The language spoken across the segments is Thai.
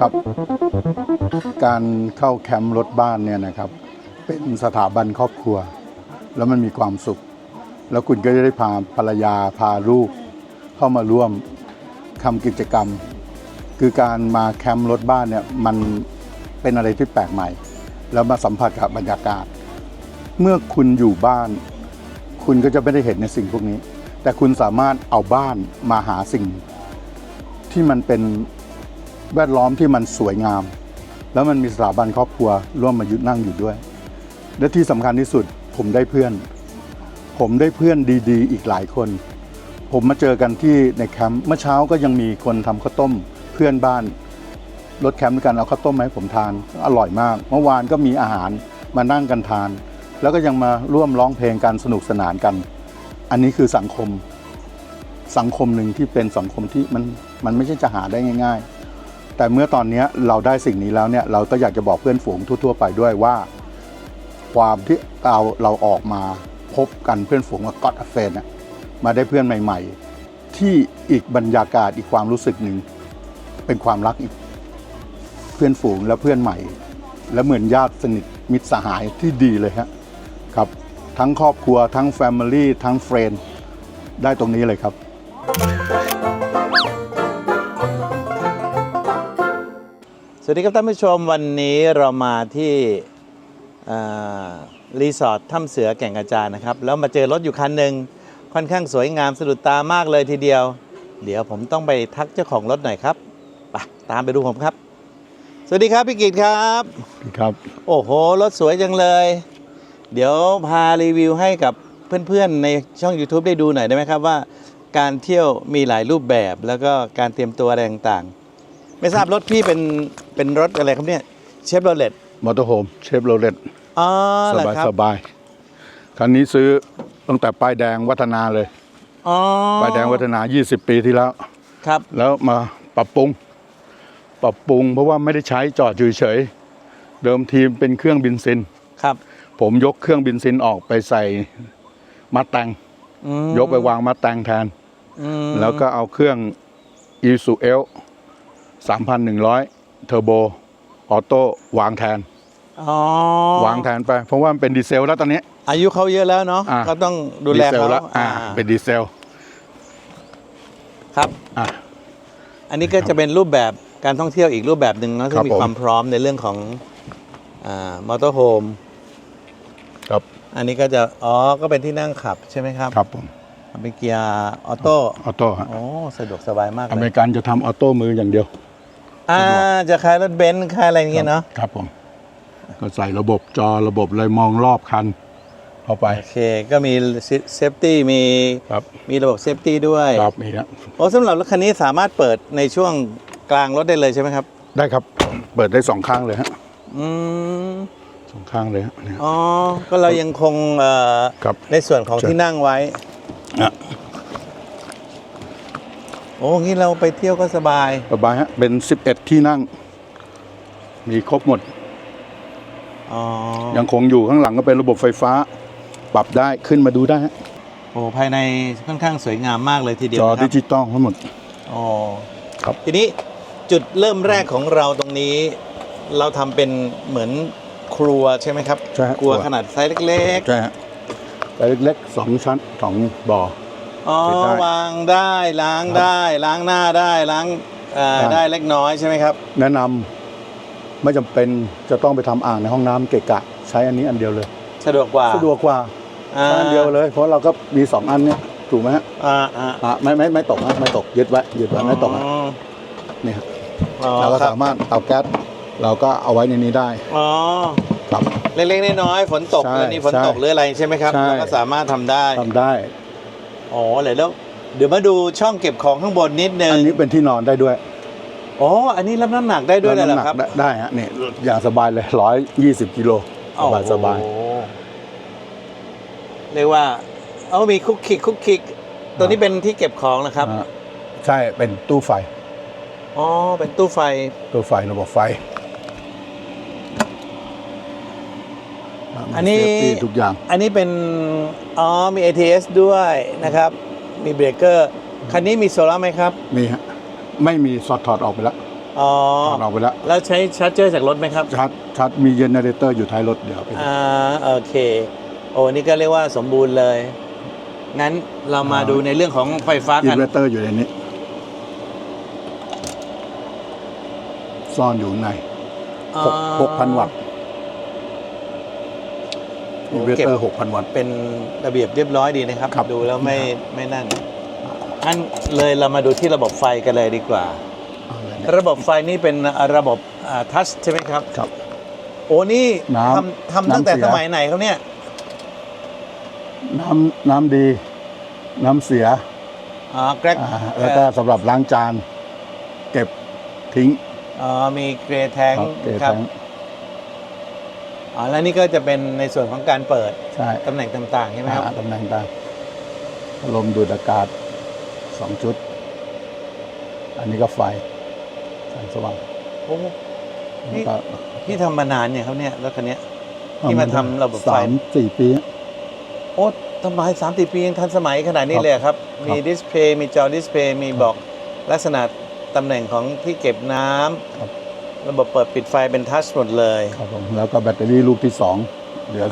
ครับ การเข้าแคมป์รถบ้านเนี่ยนะครับ เป็นสถาบันครอบครัว แล้วมันมีความสุข แล้วคุณก็จะได้พาภรรยาพาลูก เข้ามาร่วมทำกิจกรรม คือการมาแคมป์รถบ้านเนี่ยมันเป็นอะไรที่แปลกใหม่ แล้วมาสัมผัสกับบรรยากาศ เมื่อคุณอยู่บ้าน คุณก็จะไม่ได้เห็นในสิ่งพวกนี้ แต่คุณสามารถเอาบ้านมาหาสิ่ง ที่มันเป็นแวดล้อมที่มันสวยงาม แล้วมันมีสถาบันครอบครัวร่วมมายุดนั่งอยู่ด้วย และที่สำคัญที่สุดผมได้เพื่อน ผมได้เพื่อนดีๆ อีกหลายคน ผมมาเจอกันที่ในแคมป์เมื่อเช้าก็ยังมีคนทำข้าวต้มเพื่อนบ้านรถแคมป์ด้วยกันเอาข้าวต้มมาให้ผมทานอร่อยมาก เมื่อวานก็มีอาหารมานั่งกันทาน แล้วก็ยังมาร่วมร้องเพลงกันสนุกสนานกัน อันนี้คือสังคมสังคมหนึ่งที่เป็นสังคมที่มัน มันไม่ใช่จะหาได้ง่าย ๆ แต่เมื่อตอนนี้เราได้สิ่งนี้แล้วเนี่ยเราก็อยากจะบอกเพื่อนฝูงทั่ว ๆ ไปด้วยว่า ความที่เราเราออกมาพบกันเพื่อนฝูงกับก็อดอเฟนน่ะมาได้เพื่อนใหม่ ๆ ที่อีกบรรยากาศอีกความรู้สึกหนึ่งเป็นความรักอีกเพื่อนฝูงและเพื่อนใหม่ และเหมือนญาติสนิทมิตรสหายที่ดีเลยฮะครับ ทั้งครอบครัวทั้งแฟมิลี่ทั้งเฟรนด์ได้ตรงนี้เลยครับ วัสดีครับท่านผู้ชมวันนี้เรามาที่อ่ารีสอร์ทถ้ำเสือแก่งกระจานนะครับ แล้วมาเจอรถอยู่คันหนึ่งค่อนข้างสวยงามสะดุดตามากเลยทีเดียว เดี๋ยวผมต้องไปทักเจ้าของรถหน่อยครับไปตามไปดูผมครับ สวัสดีครับพี่กิตครับครับ โอ้โหรถสวยจังเลย เดี๋ยวพารีวิวให้กับเพื่อนๆในช่อง YouTube ได้ดูหน่อยได้ไหมครับว่า การเที่ยวมีหลายรูปแบบแล้วก็การเตรียมตัวอะไรต่างๆ ไม่ทราบรถพี่เป็นเป็นรถอะไรครับเนี่ยเชฟโรเลตมอเตอร์โฮมเชฟโรเลตอ๋อสเหรอบายครับสบายคันนี้ซื้อตั้งแต่ป้ายแดงวัฒนาเลย อ๋อป้ายแดงวัฒนา 20 ปีที่แล้ว ครับ แล้วมาปรับปรุง ปรับปรุงเพราะว่าไม่ได้ใช้จอดอยู่เฉยเดิมทีมเป็นเครื่องบินซิน ครับผมยกเครื่องบินซินออกไปใส่มาแตงอืมยกไปวางมาแตงแทน อืมแล้วก็เอาเครื่อง e s u l 3,100 เทอร์โบ ออโต้วางแทน อ๋อวางแทนไป เพราะว่ามันเป็นดีเซลแล้วตอนนี้ อายุเขาเยอะแล้วเนาะอ่าก็ต้องดูแลซเขาแล้วอ่าอ่าเป็นดีเซลครับ อะ อันนี้ก็จะเป็นรูปแบบการท่องเที่ยวอีกรูปแบบหนึ่งเนาะครัที่บมีผม ความพร้อมในเรื่องของอ่ามอเตอร์โฮมครับอันนี้ก็จะอ๋อก็เป็นที่นั่งขับใช่ไหมครับครับผมเป็นเกียร์ออโต้ออโต้ฮะโอ้สะดวกสบายมากอเลเมยริกันจะทำออโต้มืออย่างเดียว อ่าจะคล้ายรถเบนซ์คล้ายอะไรอย่างเงี้ยเนาะครับผม ก็ใส่ระบบจอระบบอะไรมองรอบคันเข้าไป โอเค ก็มีเซฟตี้มีครับมีระบบเซฟตี้ด้วยครับนี่ฮะโอ้สำหรับรถคันนี้สามารถเปิดในช่วงกลางรถได้เลยใช่ไหมครับ ได้ครับ เปิดได้สองข้างเลยฮะอืมสองข้างเลยฮะเนี่ยอ๋อ ก็เรายังคงเอ่อครับในส่วนของใช่ที่นั่งไว้อะ โอ้งี้เราไปเที่ยวก็สบาย สบายฮะเป็น 11 ที่นั่ง มีครบหมด อ๋อยังคงอยู่ข้างหลังก็เป็นระบบไฟฟ้า ปรับได้ขึ้นมาดูได้ฮะโอ้ภายในค่อนข้างสวยงามมากเลยทีเดียวจอนะคดิรับจิตอลทั้งหมดอ๋อครับทีนี้จุดเริ่มแรกของเราตรงนี้ เราทำเป็นเหมือนครัวใช่ไหมครับใช่ฮะครัวขนาดไซส์เล็ก ใช่ฮะแต่เล็กๆสองชั้นสองบ่อๆ อ๋อปิดได้ วางได้ล้างได้ ล้างหน้าได้ล้างเอ่อได้ ได้เล็กน้อยใช่ไหมครับ แนะนำไม่จำเป็นจะต้องไปทำอ่างในห้องน้ำเกะกะ ใช้อันนี้อันเดียวเลยสะดวกกว่าสะดวกกว่าอ่าใช้อันเดียวเลย เพราะเราก็มีสองอันเนี่ยถูกไหมฮะอ่าอ่าอะไม่ไม่ไม่ตกนะไม่ตกยึดไว้ยึดไว้ไม่ตกนะอ๋อนี่ครับอ๋อเราก็ครับสามารถเอาแก๊สเราก็เอาไว้ในนี้ได้อ๋อครับ เล็กๆน้อยๆฝนตกใช่แล้วนี่ฝนใช่ตกหรืออะไรใช่ไหมครับใช่ เราก็สามารถทำได้ ทำได้ อ๋อเลยแล้ว เดี๋ยวมาดูช่องเก็บของข้างบนนิดนึงอันนี้เป็นที่นอนได้ด้วยอ๋ออันนี้รับน้ำหนักได้ด้วยเลยเหรอครับน้ำหนักได้ได้ฮะนี่อย่างสบายเลยร้อยยี่สิบกิโลสบายสบายโอ้โหเรียกว่า เอามีคุกคิกคุกคิก ตัวนี้เป็นที่เก็บของนะครับอ่าใช่เป็นตู้ไฟ อ๋อ เป็นตู้ไฟ ตู้ไฟระบบไฟ อันนี้เซฟตี้ทุกอย่าง อันนี้เป็น อ๋อ มี ATS ด้วยนะครับ มีเบรกเกอร์ คันนี้มีโซล่าร์ไหมครับ มีฮะไม่มีสอดถอดออกไปแล้วอ๋อ ถอดออกไปแล้วแล้วใช้ชาร์จเจอร์จากรถไหมครับ ชาร์จชาร์จมีเจเนเรเตอร์อยู่ท้ายรถเดี๋ยวเอาไปอ่า โอเค โอ้นี่ก็เรียกว่าสมบูรณ์เลย งั้นเรามาดูในเรื่องของไฟฟ้าอิกันนเวอร์เตอร์อยู่ในนี้ ซ่อนอยู่ข้างในหกหกพันวัตต์ อินเวอร์เตอร์หกพันวัตต์ เป็นระเบียบเรียบร้อยดีนะครับครับ ดูแล้วไม่ไม่นั่นอันเลยเรามาดูที่ระบบไฟกันเลยดีกว่า ระบบไฟนี่เป็นระบบทัชใช่ไหมครับ ครับ โอ้นี่น้ำทำทำตั้งแต่น้ำเสีสยมัยไหนครับเนี่ย น้ำน้ำดี น้ำเสียอ๋อแกร็กอ่าแล้วก็สำหรับล้างจาน เก็บทิ้งอ๋อมีเกรแทงครับเกครัทั้บง อ๋อแล้วนี่ก็จะเป็นในส่วนของการเปิดใช่ตำแหน่งต่างๆใช่ไหมครับอ่าตำแหน่งต่างพัดลมดูดอากาศสองชุด อันนี้ก็ไฟแสงสว่างโอ้นี่แล้วก็พี่ทำมานานเนี่ยครับเนี่ยรถคันเนี้ย ที่มาทำระบบไฟ สามสี่ปี โอ้ทำไมสามสิบปียังทันสมัยขนาดนี้เลยเหรอครับครับ มีดิสเพย์มีจอดิสเพย์มีบอกลักษณะตำแหน่งของที่เก็บน้ำค รับระบบเปิดปิดไฟเป็นทัชหมดเลยครับผมแล้วก็แบตเตอรี่ลูกที่สองเหลือ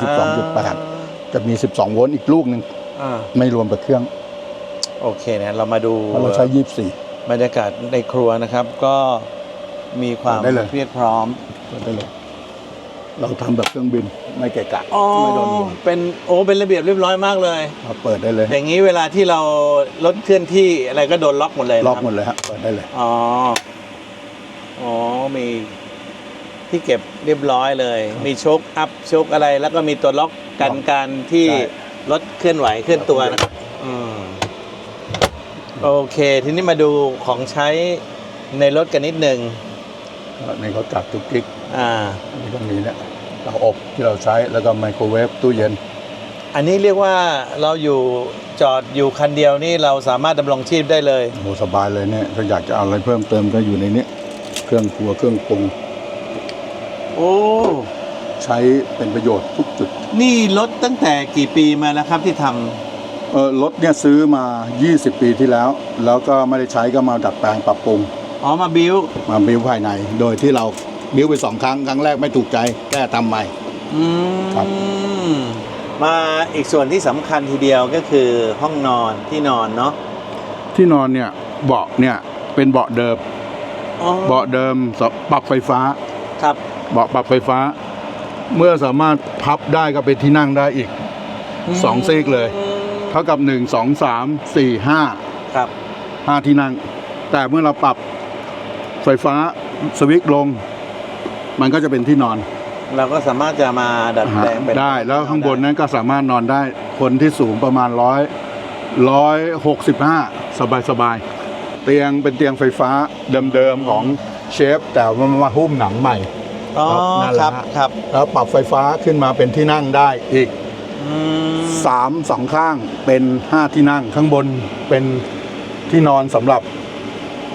12.8จะมี 12 โวลต์อีกลูกหนึ่งอ่าไม่รวมกับเครื่องโอเคเนี่ยเรามาดูเพราะเราใช้ 24 บรรยากาศในครัวนะครับ ก็มีความได้เลยเพียบพร้อมเปิดได้เลยเราทำแบบเครื่องบินไม่เกะกะอ๋อไม่โดนหัวเป็นโอ้เป็นระเบียบเรียบร้อยมากเลย เราเปิดได้เลย อย่างนี้เวลาที่เรารถเคลื่อนที่อะไรก็โดนล็อกหมดเลยนะล็อกครับหมดเลยฮะเปิดได้เลย อ๋ออ๋อ มีที่เก็บเรียบร้อยเลย มีโชคอัพโชคอะไร แล้วก็มีตัวล็อกกันล็อกการที่ใช่รถเคลื่อนไหวเคลื่อนตัวนะครับอืมโอเค ทีนี้มาดูของใช้ในรถกันนิดหนึ่งนี่เขาจัดทุกกิ๊กอ่าอันนี้ก็มีเนี่ยเตาอบที่เราใช้แล้วก็ไมโครเวฟตู้เย็น อันนี้เรียกว่าเราอยู่จอดอยู่คันเดียวนี่เราสามารถดำรงชีพได้เลยโอ้โหสบายเลยเนี่ยถ้าอยากจะเอาอะไรเพิ่มเติมก็อยู่ในนี้ เครื่องครัวเครื่องปรุงโอ้ ใช้เป็นประโยชน์ทุกจุด นี่รถตั้งแต่กี่ปีมาแล้วครับที่ทำเออรถเนี่ยซื้อมา 20 ปีที่แล้ว แล้วก็ไม่ได้ใช้ก็มาดัดแปลงปรับปรุง อ๋อมาบิวมาบิวภายใน โดยที่เราบิวไปสองครั้ง ครั้งแรกไม่ถูกใจแก้ทำใหม่ อืมครับ มาอีกส่วนที่สำคัญทีเดียวก็คือห้องนอนที่นอนเนาะที่นอนเนี่ยเบาะเนี่ยเป็นเบาะเดิม อ๋อ เบาะเดิมสปรับไฟฟ้า ครับ เบาะปรับไฟฟ้า เมื่อสามารถพับได้ก็เป็นที่นั่งได้อีกสองซีกเลย เท่ากับหนึ่งสองสามสี่ห้าครับ ห้าที่นั่ง แต่เมื่อเราปรับไฟฟ้าสวิตช์ลง มันก็จะเป็นที่นอน เราก็สามารถจะมาดัดแปลงเป็นได้แล้วข้างบนนั้นก็สามารถนอนได้คนที่สูงประมาณร้อยร้อยหกสิบห้าสบายสบายๆ เตียงเป็นเตียงไฟฟ้าเดิมๆของเชฟ แต่ว่ามาหุ้มหนังใหม่อ๋อนั่นแหคละรับฮะครับแล้วปรับไฟฟ้าขึ้นมาเป็นที่นั่งได้อีกอืมสามสองข้างเป็นห้าที่นั่งข้างบนเป็นที่นอนสำหรับ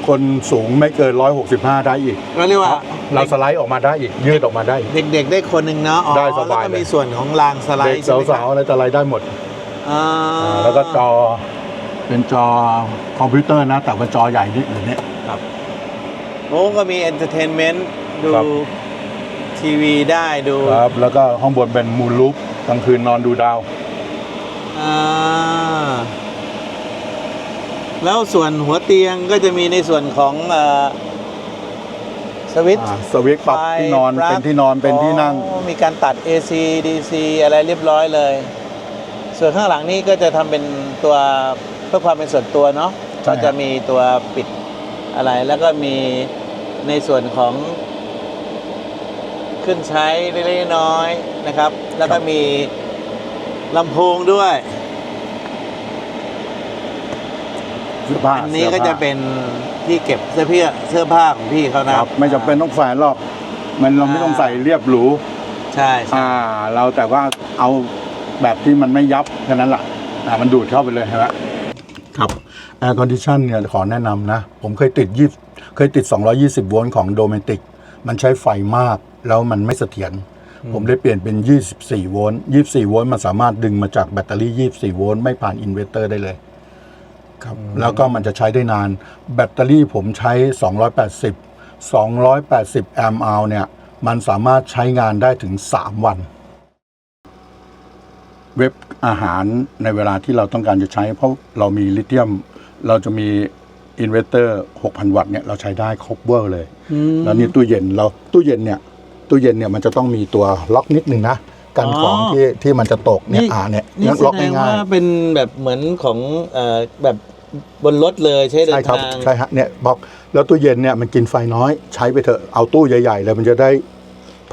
คนสูงไม่เกินร้อยหกสิบห้าได้อีก ก็เรียกว่าเราสไลด์ออกมาได้อีก ยืดออกมาได้อีก เด็กๆได้คนหนึ่งเนาะอ๋อได้สบายแล้วก็เลย มีส่วนของรางสไลเด็กด์ใช่ไหมคสารับวๆอะไรแต่อะไรได้หมด อ่าอ่าแล้วก็จอ เป็นจอคอมพิวเตอร์นะ แต่เป็นจอใหญ่นิดหนึ่งเนี่ย โอ้ก็มีเอนเตอร์เทนเมนต์ดูครับ ทีวีได้ดูครับ แล้วก็ห้องบนเป็นมูลลูปกลางคืนนอนดูดาว อ่าแล้วส่วนหัวเตียงก็จะมีในส่วนของเอ่อสวิตช์อ่าสวิตช์ปรับที่นอนไฟเป็นที่นอนเป็นที่นั่ง อ๋อมีการตัด AC DC อะไรเรียบร้อยเลย ส่วนข้างหลังนี้ก็จะทำเป็นตัวเพื่อความเป็นส่วนตัวเนาะใช่ก็จะมีตัวปิดอะไร แล้วก็มีในส่วนของขึ้นใช้เล็กๆน้อยๆนะครับ แล้วก็มีลำโพงด้วย เสื้อผ้าอันนี้สื้ก็ผ้าจะเป็นที่เก็บเสื้อผ้าเสื้อผ้าของพี่เขานะ ครับ ไม่จำเป็นต้องแฝงหรอก มันเราไม่ต้องใส่เรียบหรู ใช่ใช่อ่า เราแต่ว่าเอาแบบที่มันไม่ยับแค่นั้นแหละอ่ามันดูดเข้าไปเลยใช่ไหม ครับแอร์คอนดิชันเนี่ยขอแนะนำนะ ผมเคยติดยี่เคยติด 220 โวลต์ของโดเมติก มันใช้ไฟมากแล้วมันไม่เสถียรผมได้เปลี่ยนเป็น 24 โวลต์ 24 โวลต์มันสามารถดึงมาจากแบตเตอรี่ 24 โวลต์ไม่ผ่านอินเวอร์เตอร์ได้เลยครับแล้วก็มันจะใช้ได้นาน แบตเตอรี่ผมใช้ 280 280 แอมป์อเนี่ย มันสามารถใช้งานได้ถึง 3 วัน เว็บ อาหารในเวลาที่เราต้องการจะใช้ เพราะเรามีลิเธียม เราจะมีอินเวอร์เตอร์6,000 วัตต์เนี่ยเราใช้ได้ครบเวอร์เลย แล้วนี่ตู้เย็นเราตู้เย็นเนี่ยตู้เย็นเนี่ยมันจะต้องมีตัวล็อกนิดนึงนะกันอ๋อของที่ที่มันจะตกเนี่ยอ่าเนี่ยนี่ยังแสล็อกดงง่าว่ายเป็นแบบเหมือนของเอ่อแบบบนรถเลยใช้ๆเดิใช่นครับทางใช่ฮะเนี่ยบล็อกแล้วตู้เย็นเนี่ยมันกินไฟน้อยใช้ไปเถอะเอาตู้ใหญ่ๆเลยมันจะได้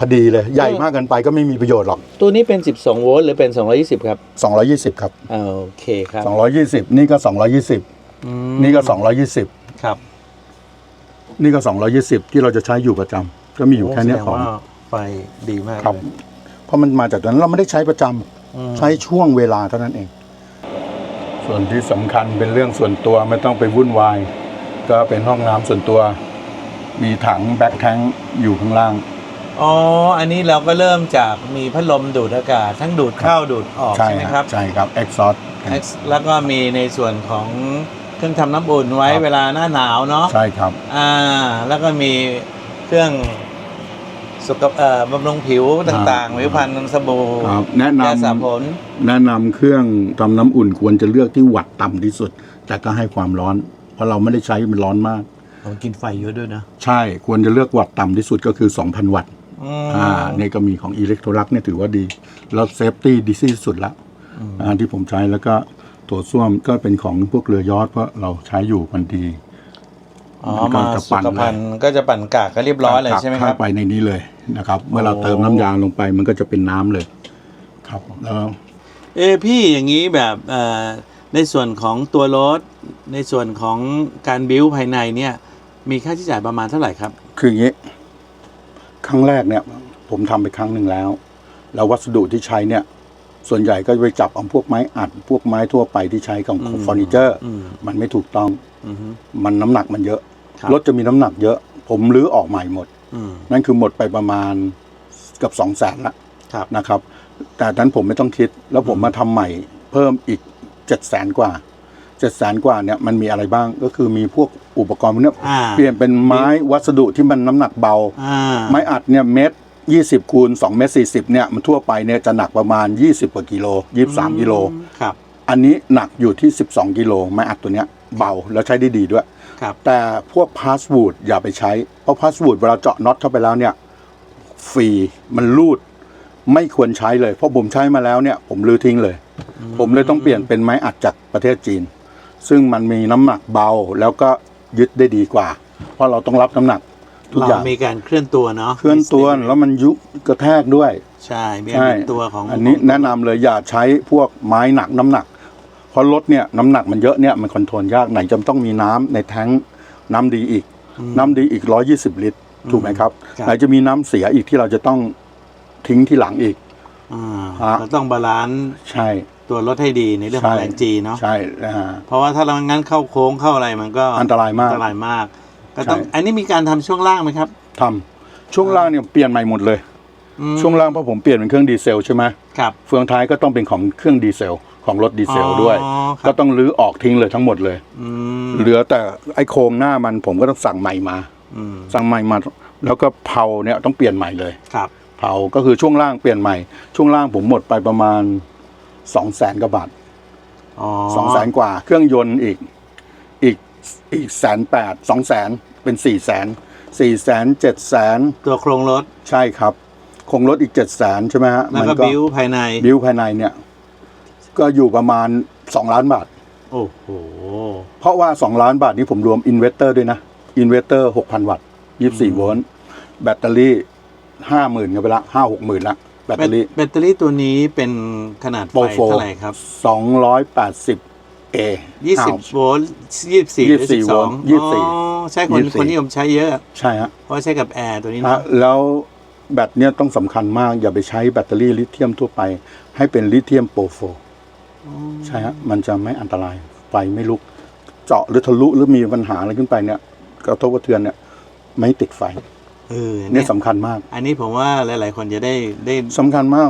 พอดีเลยใหญ่มากเกินไปก็ไม่มีประโยชน์หรอก ตัวนี้เป็น 12 โวลต์หรือเป็น 220 ครับ 220 ครับอ่าโอเคครับ 220 นี่ก็220อืมนี่ก็ 220 ครับนี่ก็ 220 ที่เราจะใช้อยู่ประจำก็มีอยู่แค่เนี้ยโแสดของว่าไฟดีมากครับ เลยเพราะมันมาจากตรงนั้นเราไม่ได้ใช้ประจำอืมใช้ช่วงเวลาเท่านั้นเอง ส่วนที่สำคัญเป็นเรื่องส่วนตัวไม่ต้องไปวุ่นวาย ก็เป็นห้องน้ำส่วนตัว มีถังแบ็คแทงอยู่ข้างล่าง อ๋อ อันนี้เราก็เริ่มจากมีพัดลมดูดอากาศ ทั้งดูดเข้าดูดออกใช่ใช่ไหมฮะครับ ใช่ครับเอ็กซอส X แล้วก็มีในส่วนของเครื่องทำน้ำอุ่นไว้ครับเวลาหน้าหนาวเนาะใช่ครับอ่าแล้วก็มีเครื่องสุขเอ่อบำรุงผิวต่างๆวิวพันธ์สบู่ครับแนะยาสระผนำลแนะนำเครื่องทำน้ำอุ่นควรจะเลือกที่วัตต์ต่ำที่สุด แต่ก็ให้ความร้อน เพราะเราไม่ได้ใช้มันร้อนมากผมกินไฟเยอะด้วยนะ ใช่ควรจะเลือกวัตต์ต่ำที่สุดก็คือ 2,000 วัตต์ อืมอ่านี่ก็มีของอิเล็กโทรลักเนี่ยถือว่าดี แล้วเซฟตี้ดีที่สุดละอ่าที่ผมใช้แล้วก็ตัวส้วมก็เป็นของพวกเรือยอทเพราะเราใช้อยู่มันดีอ๋อมันก็มาจะสุปั่นขภัณฑ์ก็จะปั่นกากก็เรียบร้อยเลยใช่ไหมครับเข้าไปในนี้เลยนะครับ เมื่อเราโอ้เติมน้ำยาลงไปมันก็จะเป็นน้ำเลย ครับแล้วเออพี่อย่างนี้แบบเอ่อในส่วนของตัวรถ ในส่วนของการบิวภายในเนี่ย มีค่าใช้จ่ายประมาณเท่าไหร่ครับ คืออย่างนี้ ครั้งแรกเนี่ย ผมทำไปครั้งหนึ่งแล้ว แล้ววัสดุที่ใช้เนี่ย ส่วนใหญ่ก็จะไปจับเอาพวกไม้อัดพวกไม้ทั่วไปที่ใช้ของอืมเฟอร์นิเจอร์อืมมันไม่ถูกต้องอือฮึมันน้ำหนักมันเยอะครับรถจะมีน้ำหนักเยอะ ผมรื้อออกใหม่หมดอืมนั่นคือหมดไปประมาณเกับสองแสนละครับนะครับ แต่นั้นผมไม่ต้องคิด แล้วผมมาทำใหม่เพิ่มอีกเจ็ดแสนกว่า เจ็ดแสนกว่าเนี่ยมันมีอะไรบ้างก็คือมีพวกอุปกรณ์พวกเนี้ยอ่า เปลี่ยนเป็นไม้วัสดุที่มันน้ำหนักเบา อ่าไม้อัดเนี่ยเมตรยี่สิบคูณสองเมตรสี่สิบเนี่ยมันทั่วไปเนี่ยจะหนักประมาณยี่สิบกว่ากิโลยี่สามกิโล ครับอันนี้หนักอยู่ที่สิบสองกิโลไม้อัดตัวเนี้ยเบาแล้วใช้ได้ดีด้วย ครับ แต่พวกพาส w ูดอย่าไปใช้ เพราะพาส w ูดเวลาเจาะน็อตเข้าไปแล้วเนี่ยฟรีมันรูด ไม่ควรใช้เลย เพราะผมใช้มาแล้วเนี่ย ผมลือทิ้งเลย ผมเลยต้องเปลี่ยนเป็นไม้อัดจากประเทศจีน ซึ่งมันมีน้ำหนักเบาแล้วก็ยึดได้ดีกว่า เพราะเราต้องรับน้ำหนักทุกเราอย่างมีการเคลื่อนตัวเนาะเคลื่อนตัวแล้วมันยุบกระแทกด้วย ใช่มีการใช่เป็นตัวของอันนี้แนะนำเลยอย่าใช้พวกไม้หนักน้ำหนัก เพราะรถเนี่ยน้ำหนักมันเยอะเนี่ยมันคอนโทรลยากไหนจะต้องมีน้ำในแท้งน้ำดีอีกน้ำดีอีก 120 ลิตร ถูกไหมครับครับ ไหนจะมีน้ำเสียอีกที่เราจะต้องทิ้งที่หลังอีก อ่าฮะ เราต้องบาลานซ์ใช่ ตัวรถให้ดีในเรื่องของแรงจีเนาะใช่นะฮะเพราะว่าถ้าเรางั้นเข้าโค้งเข้าอะไรมันก็อันตรายมากอันตรายมาก ก็ต้องใช่อันนี้มีการทำช่วงล่างไหมครับทำช่วงล่างเนี่ยเปลี่ยนใหม่หมดเลยอืมช่วงล่างเพราะผมเปลี่ยนเป็นเครื่องดีเซลใช่ไหมครับเฟืองท้ายก็ต้องเป็นของเครื่องดีเซลของรถดีเซลด้วยอ๋อครับก็ต้องรื้อออกทิ้งเลยทั้งหมดเลยอืมเหลือแต่ไอ้โครงหน้ามันผมก็ต้องสั่งใหม่มาอืมสั่งใหม่มา แล้วก็เผาเนี่ยต้องเปลี่ยนใหม่เลยครับเผาก็คือช่วงล่างเปลี่ยนใหม่ ช่วงล่างผมหมดไปประมาณ สองแสนกว่าบาทอ๋อสองแสนกว่า เครื่องยนต์อีกอีกอีกแสนแปดสองแสนเป็นสี่แสนสี่แสนเจ็ดแสนตัวโครงรถใช่ครับคงลดอีกเจ็ดแสนใช่ไหมฮะแล้วก็บิวภายในบิวภายในเนี่ย ก็อยู่ประมาณสองล้านบาท โอ้โห เพราะว่าสองล้านบาทนี้ผมรวมอินเวสเตอร์ด้วยนะอินเวสเตอร์หกพันวัตต์ยี่สี่โวลต์แบตเตอรี่ห้าหมื่นกันไปละห้าหกหมื่นละ แบตแบเตตอรี่แบตเตอรี่ตัวนี้เป็นขนาดไฟโปรโฟเท่าไหร่ครับสองร้อยแปดสิบเอ20โวลต์24หรือ24 12โวลต์24อ๋อใช่คน24คนนิยมใช้เยอะ ใช่ฮะเพราะใช้กับแอร์ตัวนี้ฮะเนาะแล้วแบตเนี่ยต้องสำคัญมาก อย่าไปใช้แบตเตอรี่ลิเธียมทั่วไป ให้เป็นลิเธียมโปรโฟใช่ฮะมันจะไม่อันตรายไฟไม่ลุก เจาะหรือทะลุหรือมีปัญหาอะไรขึ้นไปเนี่ยกระทบกระเทือนเนี่ยไม่ติดไฟ เออเนี่เนี่ยยสำคัญมาก อันนี้ผมว่าหลาย ๆ คนจะได้ได้สำคัญมาก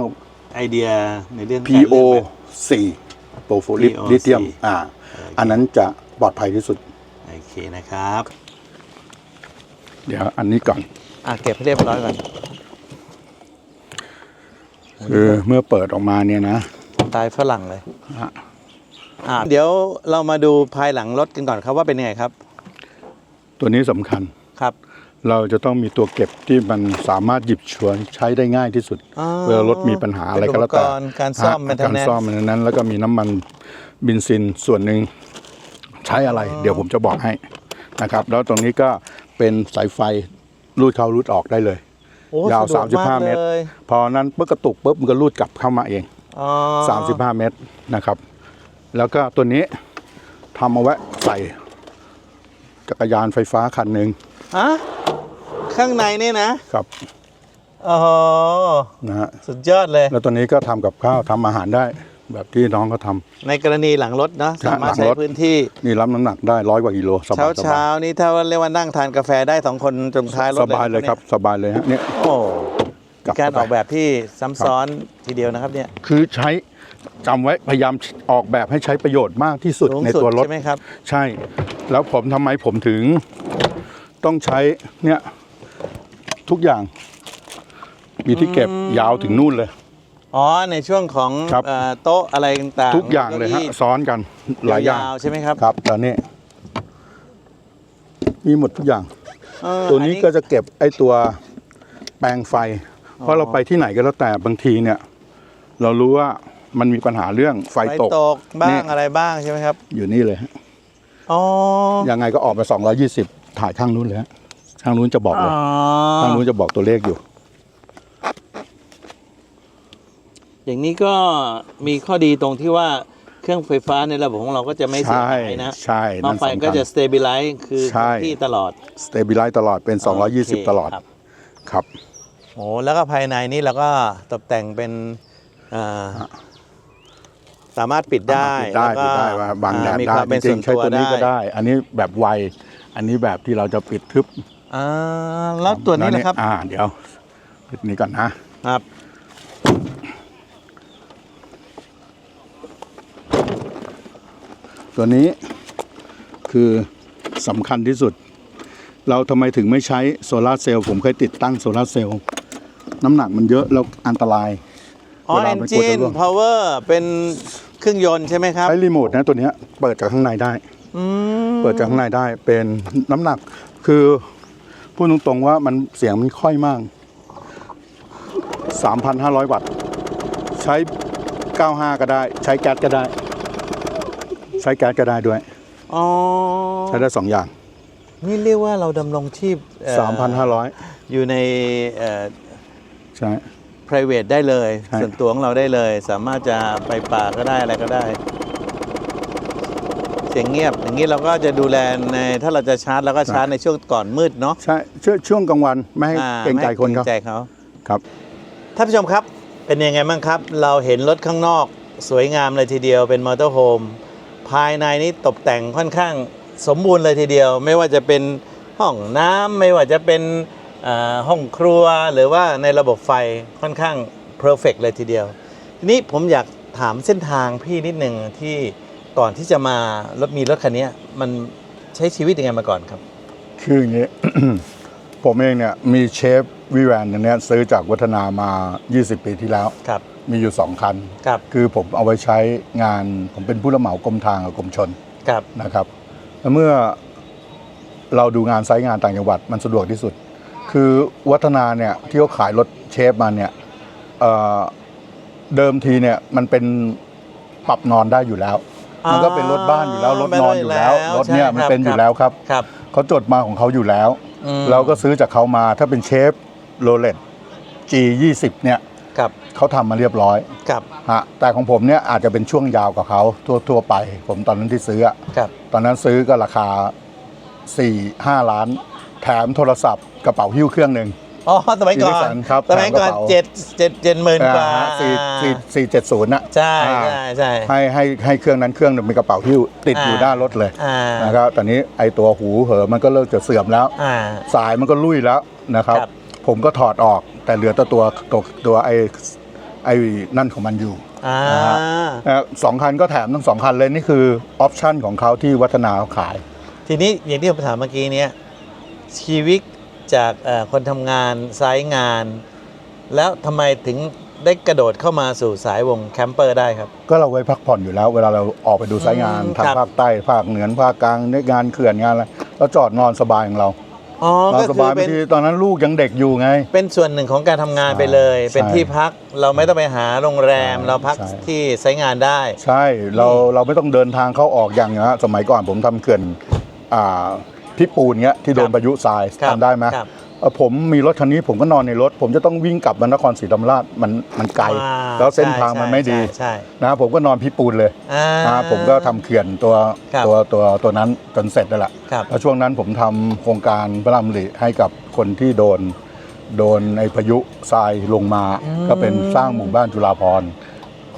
ไอเดียในเรื่องการ PO เลือกแบบ4โปรโฟ PO ลิเธียม4อ่า อันนั้นจะปลอดภัยที่สุด โอเคนะครับ เดี๋ยวอันนี้ก่อน อะเก็บให้เรียบร้อยก่อนคือเมื่อเปิดออกมาเนี่ยนะตายฝรั่งเลยฮะอะเดี๋ยวเรามาดูภายหลังรถกันก่อนครับว่าเป็นยังไงครับ ตัวนี้สำคัญครับ เราจะต้องมีตัวเก็บที่มันสามารถหยิบฉวยใช้ได้ง่ายที่สุดอ๋อเวลารถมีปัญหาอะไรก็แล้วแต่เป็นอุปกรณ์การซ่อมฮะ maintenance การซ่อมในนั้น แล้วก็มีน้ำมันบินซินส่วนหนึ่งใช้อะไร เดี๋ยวผมจะบอกให้นะครับ แล้วตรงนี้ก็เป็นสายไฟรูดเข้ารูดออกได้เลยโอ้ยาวสะดก35 เมตรลยพอนั้นปุ๊บกระตุกปุ๊บมันก็รูดกลับเข้ามาเองอ๋อ35 เมตรนะครับ แล้วก็ตัวนี้ทำเอาไว้ใส่จักรยานไฟฟ้าคันหนึ่งฮะ ข้างในนี่นะครับโอ้โหนะฮะสุดยอดเลย แล้วตัวนี้ก็ทำกับข้าวทำอาหารได้ แบบที่น้องเขาทำ ในกรณีหลังรถเนาะใช่สามารถหลัใช้งรถ พื้นที่ นี่รับน้ำหนักได้ร้อยกว่ากิโลสบาเช้ายสเช้าบายๆนี่ถ้าเรียกว่านั่งทานกาแฟได้สองคนตรงท้ายรถสบายเลยครับสบายเลยฮะเนี่ยโอ้กลับการเข้าไปออกแบบที่ซ้ำซ้อนทีเดียวนะครับเนี่ยคือใช้จำไว้พยายามออกแบบให้ใช้ประโยชน์มากที่สุดสูงในสุดตัวรถ ใช่ไหมครับ ใช่ แล้วผมทำไมผมถึงต้องใช้เนี่ย ทุกอย่าง มีที่เก็บยาวถึงนู่นเลย อ๋อในช่วงของครับ เอ่อโต๊ะอะไรต่างๆทุกอย่างเลยฮะก้ซ้อนกันหลายอย่างวๆใช่ไหมครับครับแล้วนี่มีหมดทุกอย่าง เออตัวนี้อั ก็จะเก็บไอ้ตัวแปลงไฟ เพราะเราไปที่ไหนก็แล้วแต่บางทีเนี่ย เรารู้ว่ามันมีปัญหาเรื่องไฟไฟตก ตกบ้านี่งอะไรบ้างใช่ไหมครับอยู่นี่เลยฮะอ๋อยังไงก็ออกมา 220 ถ่ายข้างนู้นเลยฮะ ข้างนู้นจะบอกเลยอ๋อข้างนู้นจะบอกตัวเลขอยู่ อย่างนี้ก็มีข้อดีตรงที่ว่าเครื่องไฟฟ้าในระบบของเราก็จะไม่เสียใช่หายนะใช่หม้อนั่นไฟสำก็คัญจะ stabilize คือใช่คงที่ตลอดสเต b ิ l ไลซ์ตลอดเป็นโเค220 ตลอดครับครับโอ้แล้วก็ภายในนี้เราก็ตกแต่งเป็นอ่าสามารถปิดได้ปิดได้แล้วก็ปิดได้ว่าบางแดดมีได้ความเป็นจริส่วงนๆใช้ตัวตัวนี้ก็ได้ได้ อันนี้แบบไว อันนี้แบบที่เราจะปิดทึบ อ่าแล้วตัวนี้แล้นะครับ อ่า เดี๋ยวปิดนี้ก่อนนะครับ ตัวนี้คือสำคัญที่สุด เราทำไมถึงไม่ใช้โซลาร์เซลล์ผมเคยติดตั้งโซลาร์เซลล์น้ำหนักมันเยอะแล้วอันตรายอ๋อเวลาเอนมันกจิดจะนร่วงพาวเวอร์เป็นเครื่องยนต์ใช่ไหมครับ ใช้รีโมทนะตัวเนี้ยเปิดจากข้างในได้อืมเปิดจากข้างในได้เป็นน้ำหนักคือ พูดตรงๆว่ามันเสียงมันค่อยมาก 3,500 วัตต์ ใช้ 95 ก็ได้ ใช้แก๊สก็ได้ ใช้แก๊สก็ได้ด้วย อ๋อ ใช้ได้สองอย่าง นี่เรียกว่าเราดำรงชีพเอ่อ3,500 อยู่ในเอ่อ ใช่ private ได้เลย ใช่ ส่วนตัวของเราได้เลย สามารถจะไปป่าก็ได้อะไรก็ได้ เสียงเงียบ อย่างนี้เราก็จะดูแลในถ้าเราจะชาร์จเราก็ชาร์จในช่วงก่อนมืดเนาะใช่ช่วงช่วงกลางวันไม่ให้อ่าเกรงใจคนไม่เขาให้เกรงใจเขา ครับ ท่านผู้ชมครับ เป็นยังไงบ้างครับ เราเห็นรถข้างนอกสวยงามเลยทีเดียวเป็นมอเตอร์โฮมภายในนี้ตกแต่งค่อนข้างสมบูรณ์เลยทีเดียว ไม่ว่าจะเป็นห้องน้ำไม่ว่าจะเป็นอ่าห้องครัวหรือว่าในระบบไฟค่อนข้างเพอร์เฟกเลยทีเดียว ทีนี้ผมอยากถามเส้นทางพี่นิดหนึ่งที่ ก่อนที่จะมารถมีรถคันนี้มันใช้ชีวิตยังไงมาก่อนครับ คืออย่างนี้ ผมเองเนี่ยมีเชฟวิแวนอันเนี้ยซื้อจากวัฒนามา 20 ปีที่แล้ว ครับ มีอยู่ 2 คัน ครับ คือผมเอาไว้ใช้งานผมเป็นผู้รับเหมากรมทางกับกรมชนครับ นะครับ แล้วเมื่อเราดูงานไซต์งานต่างจังหวัดมันสะดวกที่สุด คือวัฒนาเนี่ยที่เขาขายรถเชฟมาเนี่ยเอ่อเดิมทีเนี่ยมันเป็นปรับนอนได้อยู่แล้ว มันก็เป็นรถบ้านอยู่แล้วรถนอนอยู่แล้วไม่ได้แล้วรถเนี่ยใช่มันครับเป็นอยู่แล้วครับครับเขาจดมาของเขาอยู่แล้วอืมเราก็ซื้อจากเขามาถ้าเป็นเชฟโรเลต G20 เนี่ยครับเขาทำมาเรียบร้อยครับฮะแต่ของผมเนี่ยอาจจะเป็นช่วงยาวกับเขาทั่วทั่วไป ผมตอนนั้นที่ซื้ออะครับตอนนั้นซื้อก็ราคา4 5ล้าน แถมโทรศัพท์กระเป๋าหิ้วเครื่องหนึ่ง อ๋อสมัยก่อนอีลิสันครับสมัยก่อนแถมกระเป๋าเจ็ดเจ็ดเจ็ดหมื่นกว่าสี่สี่สี่เจ็ดศูนย์นะใช่อ่าใช่ใช่ให้ให้ให้เครื่องนั้นเครื่องหนึ่งเป็นกระเป๋าหิ้วติดอยู่อ่าหน้ารถเลยอ่านะครับตอนนี้ไอตัวหูเหอะมันก็เริ่มจะเสื่อมแล้วอ่าสายมันก็ลุยแล้วนะครับครับ ผมก็ถอดออกแต่เหลือแต่ตัวตัวตัวไอ้ไอ้นั่นของมันอยู่อ่าเอ่อสองคันก็แถมทั้งสองคันเลยนี่คือออปชันของเขาที่วัฒนาเขาขาย ทีนี้อย่างที่ผมถามเมื่อกี้เนี้ยชีวิต จากเอ่อคนทำงานสายงาน แล้วทำไมถึงได้กระโดดเข้ามาสู่สายวงแคมเปอร์ได้ครับ ก็เราไว้พักผ่อนอยู่แล้ว เวลาเราออกไปดูสายงานอืมทางครับภาคใต้ภาคเหนือภาคกลางในงานเขื่อนงานอะไรเราจอดนอนสบายของเราอ๋อนอนก็สคืบาอยเป็บางนทีตอนนั้นลูกยังเด็กอยู่ไง เป็นส่วนหนึ่งของการทำงานไปเลยใช่เป็นที่พักเราไม่ต้องไปหาโรงแรมใช่เราพักใช่ที่สายงานได้ ใช่เราเราไม่ต้องเดินทางเข้าออกอย่างเงี้ยสมัยก่อนผมทำเขื่อนอ่า พิปูนเงี้ยที่โดครันบพายุทรายครับทำได้ไหมครับเอ่อผมมีรถคันนี้ผมก็นอนในรถ ผมจะต้องวิ่งกลับมานครศรีธรรมราชมันมันไกล อ่าแล้วเส้นทางใช่มันไม่ดีใช่ใช่นะผมก็นอนพิปูนเลยอ่านะผมก็ทำเขื่อนตัวครับตัวตัวตัวนั้นจนเสร็จแล้วล่ะครับแล้วช่วงนั้นผมทำโครงการพระรามริให้กับคนที่โดน โดนไอ้พายุทรายลงมา อืม ก็เป็นสร้างหมู่บ้านจุฬาภรณ์โค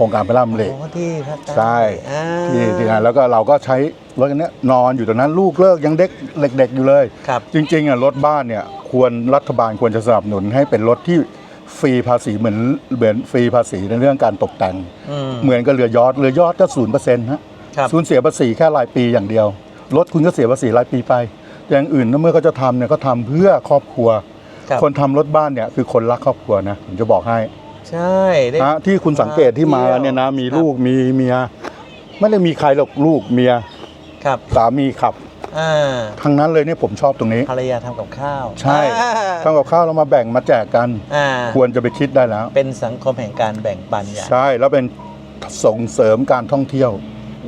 รงการพระรามริโอ้ที่ภาคใต้ใช่อ่าที่ที่นั่นแล้วก็เราก็ใช้รถคันเนี้ยนอนอยู่ตรงนั้นลูกเลิกยังเด็กเด็กๆอยู่เลย ครับจริงๆอะรถบ้านเนี่ยควรรัฐบาลควรจะสนับสนุนให้เป็นรถที่ฟรีภาษีเหมือนเหมือนฟรีภาษีในเรื่องการตกแต่ง อืมเหมือนกับเรือยอทเรือยอทก็ศูนย์เปอร์เซ็นต์ฮะครับศูนย์เสียภาษีแค่รายปีอย่างเดียว รถคุณก็เสียภาษีรายปีไปแต่อย่างอื่นนะเมื่อเขาจะทำเนี่ยเขาทำเพื่อครอบครัว ครับ คนทำรถบ้านเนี่ยคือคนรักครอบครัวนะผมจะบอกให้ ใช่ได้ นะที่คุณสังเกตที่มาเนี่ยนะ มีลูกมีเมีย ไม่ได้มีใครหรอกลูกเมียครับสามีขับ อ่าทั้งนั้นเลยเนี่ยผมชอบตรงนี้ ภรรยาทำกับข้าวใช่อ่าทำกับข้าวเรามาแบ่งมาแจกกัน อ่าควรจะไปคิดได้แล้ว เป็นสังคมแห่งการแบ่งปันอย่าง ใช่แล้วเป็นส่งเสริมการท่องเที่ยว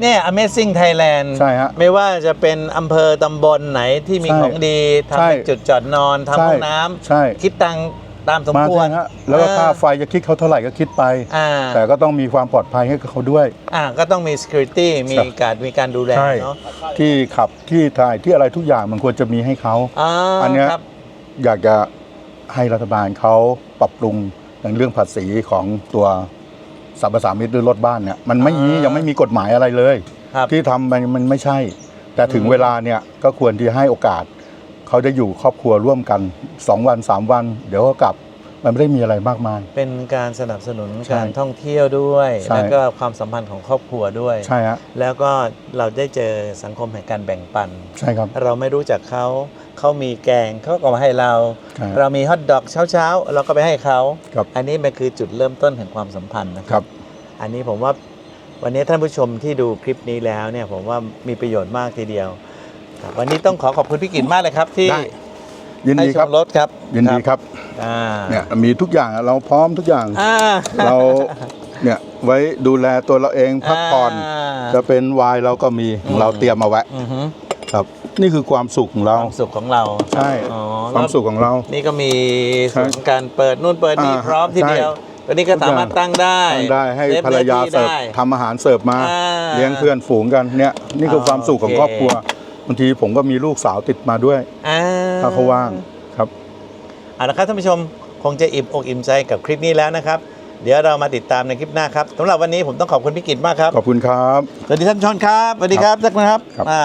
เนี่ย Amazing Thailand ใช่ฮะไม่ว่าจะเป็นอำเภอตำบลไหนที่มีใช่ของดีทำใช่เป็นจุดจอดนอนทำใช่ห้องน้ำใช่คิดตังค์ ตามสมมาควรเถอะฮะแล้วก็ค่าไฟจะคิดเขาเท่าไหร่ก็คิดไป อ่าแต่ก็ต้องมีความปลอดภัยให้กับเขาด้วย อ่าก็ต้องมี security มีการมีการดูแลใช่ เนาะที่ขับที่ถ่ายที่อะไรทุกอย่างมันควรจะมีให้เขา อ่าอันเนี้ยครับ อยากจะให้รัฐบาลเขาปรับปรุงในเรื่องภาษีของตัวสัมปทานมิตรหรือรถบ้านเนี่ยมันไม่มีอ่ายัยังไม่มีกฎหมายอะไรเลย ครับที่ทำมันมันไม่ใช่ แต่ถึงอืมเวลาเนี่ยก็ควรที่ให้โอกาส เขาได้อยู่ครอบครัวร่วมกัน 2 วัน 3 วัน เดี๋ยวก็กลับมันไม่ได้มีอะไรมากมาย เป็นการสนับสนุนใช่การท่องเที่ยวด้วย ใช่ แล้วก็ความสัมพันธ์ของครอบครัวด้วย ใช่ฮะแล้วก็เราได้เจอสังคมแห่งการแบ่งปัน ใช่ครับเราไม่รู้จักเขาเขามีแกงเขาก็มาให้เรา ใช่เรามีฮอทดอกเช้าๆ เราก็ไปให้เขา ครับอันนี้มันคือจุดเริ่มต้นแห่งความสัมพันธ์นะคครัรับ อันนี้ผมว่าวันนี้ท่านผู้ชมที่ดูคลิปนี้แล้วเนี่ยผมว่ามีประโยชน์มากทีเดียวครับ วันนี้ต้องขอขอบคุณพี่กิตมากเลยครับ ที่ได้ยินให้ดีชครับ มรถครับยินดีครับ อ่าเนี่ยมีทุกอย่างอะเราพร้อมทุกอย่าง อ่า เราเนี่ยไว้ดูแลตัวเราเองพักผ่อนอ่า จะเป็นไวน์เราก็มีของเราเตรียมมาไว้อือฮึครับ นี่คือความสุขของคเราวามสุขของเราใช่อ๋อความสุขของเรา นี่ก็มีใช่ส่วนการเปิดนู่นเปิดนี่อ่าพร้อมทีเดียวตัวนี้ก็สามารถตั้งได้ตั้งได้ให้ซฟภรรยานื้อที่เสิร์ฟได้ ทำอาหารเสิร์ฟมา อ่าเลี้ยงเพื่อนฝูงกันเนี่ยนี่คืออ่าความสุขของโอเค ครอบครัว บางทีผมก็มีลูกสาวติดมาด้วยอ่าถ้าเขาว่างครับเอาละครับท่านผู้ชมคงจะอิ่มอกอิ่มใจกับคลิปนี้แล้วนะครับ เดี๋ยวเรามาติดตามในคลิปหน้าครับสำหรับวันนี้ผมต้องขอบคุณพี่กิตมากครับขอบคุณครับ สวัสดีท่านผู้ชมครับสวัสดีครับท่านผู้ชมครับครับ อ่า